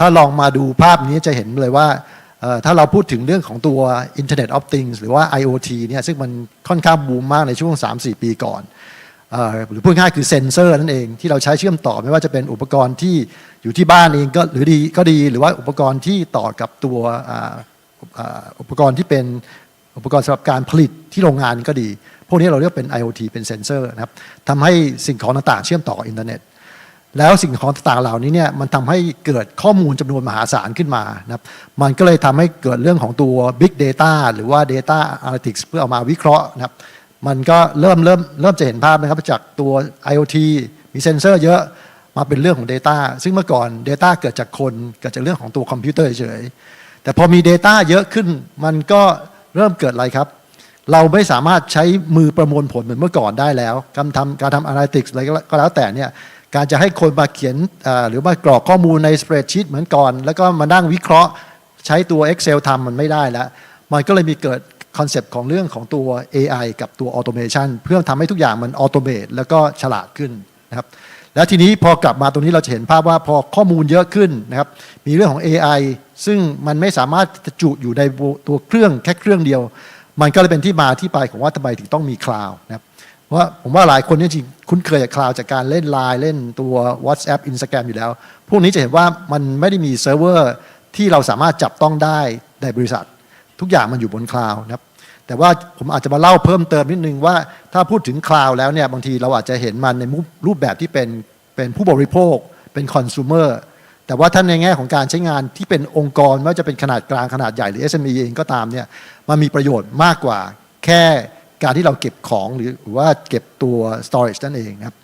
ถ้าลองมาดูภาพนี้จะเห็นเลยว่าถ้าเราพูดถึงเรื่องของตัว Internet of Things หรือว่า IoT เนี่ยซึ่งมันค่อนข้างบูมมากในช่วง 3-4 ปีก่อนออหรือพูดง่ายคือเซนเซอร์นั่นเองที่เราใช้เชื่อมต่อไม่ว่าจะเป็นอุปกรณ์ที่อยู่ที่บ้านเองก็หรือดีก็ดีหรือว่าอุปกรณ์ที่ต่อกับตัวอุปกรณ์ที่เป็นอุปกรณ์สำหรับการผลิตที่โรงงานก็ดี พวกนี้เราเรียกเป็น IoT เป็นเซนเซอร์นะครับทำให้สิ่งของต่างๆ เชื่อมต่ออินเทอร์เน็ต แล้วสิ่งของต่างๆเหล่านี้เนี่ยมันทำให้เกิดข้อมูลจำนวนมหาศาลขึ้นมานะครับมันก็เลยทำให้เกิดเรื่องของตัว Big Data หรือว่า Data Analytics เพื่อเอามาวิเคราะห์นะครับมันก็เริ่มเริ่มเริ่มจะเห็นภาพนะครับจากตัว IoT มีเซนเซอร์เยอะมาเป็นเรื่องของ Data ซึ่งเมื่อก่อน Data เกิดจากคนเกิดจากเรื่องของตัวคอมพิวเตอร์เฉยแต่พอมี Data เยอะขึ้นมันก็เริ่มเกิดอะไรครับ เราไม่สามารถใช้มือประมวลผลเหมือนเมื่อก่อนได้แล้วการทำการทำ analytics อะไรก็แล้วแต่เนี่ย การจะให้คนมาเขียนหรือมากรอกข้อมูลใน spreadsheet เหมือนก่อน แล้วก็มานั่งวิเคราะห์ใช้ตัว Excel ทำมันไม่ได้แล้ว มันก็เลยมีเกิดคอนเซปต์ของเรื่องของตัว AI กับตัว automation เพื่อทำให้ทุกอย่างมัน automate แล้วก็ฉลาดขึ้นนะครับแล้วทีนี้พอกลับมาตรงนี้เราจะเห็นภาพว่าพอข้อมูลเยอะขึ้นนะครับมีเรื่องของ AI ซึ่งมันไม่สามารถจะจุอยู่ในตัวเครื่องแค่เครื่องเดียว มันก็เลยเป็นที่มาที่ไปของว่าทำไมถึงต้องมีคลาวด์นะครับ เพราะว่าผมว่าหลายคนเนี่ยจริงคุ้นเคยกับคลาวด์จากการเล่นไลน์เล่นตัว WhatsApp Instagram อยู่แล้ว พวกนี้จะเห็นว่ามันไม่ได้มีเซิร์ฟเวอร์ที่เราสามารถจับต้องได้ในบริษัท ทุกอย่างมันอยู่บนคลาวด์นะครับแต่ว่าผมอาจจะมาเล่าเพิ่มเติมนิดนึงว่าถ้าพูดถึงคลาวด์แล้วเนี่ยบางทีเราอาจจะเห็นมันในรูปแบบที่เป็นเป็นผู้บริโภค เป็นคอน sumer แต่ว่าท่านในแง่ของการใช้งานที่เป็นองค์กรไม่ว่าจะเป็นขนาดกลางขนาดใหญ่หรือ SME เองก็ตามเนี่ยมันมีประโยชน์มากกว่าแค่ การที่เราเก็บของหรือว่าเก็บตัว storage นั่นเองนะครับ